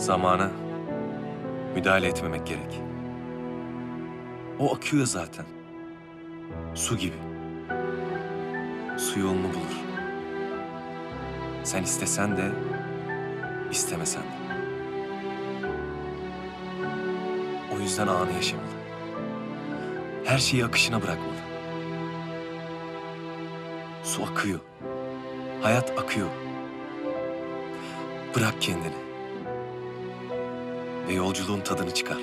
Zamana müdahale etmemek gerek. O akıyor zaten. Su gibi. Su yolunu bulur. Sen istesen de, istemesen de. O yüzden anı yaşamalı. Her şeyi akışına bırakmalı. Su akıyor. Hayat akıyor. Bırak kendini. Ve yolculuğun tadını çıkar.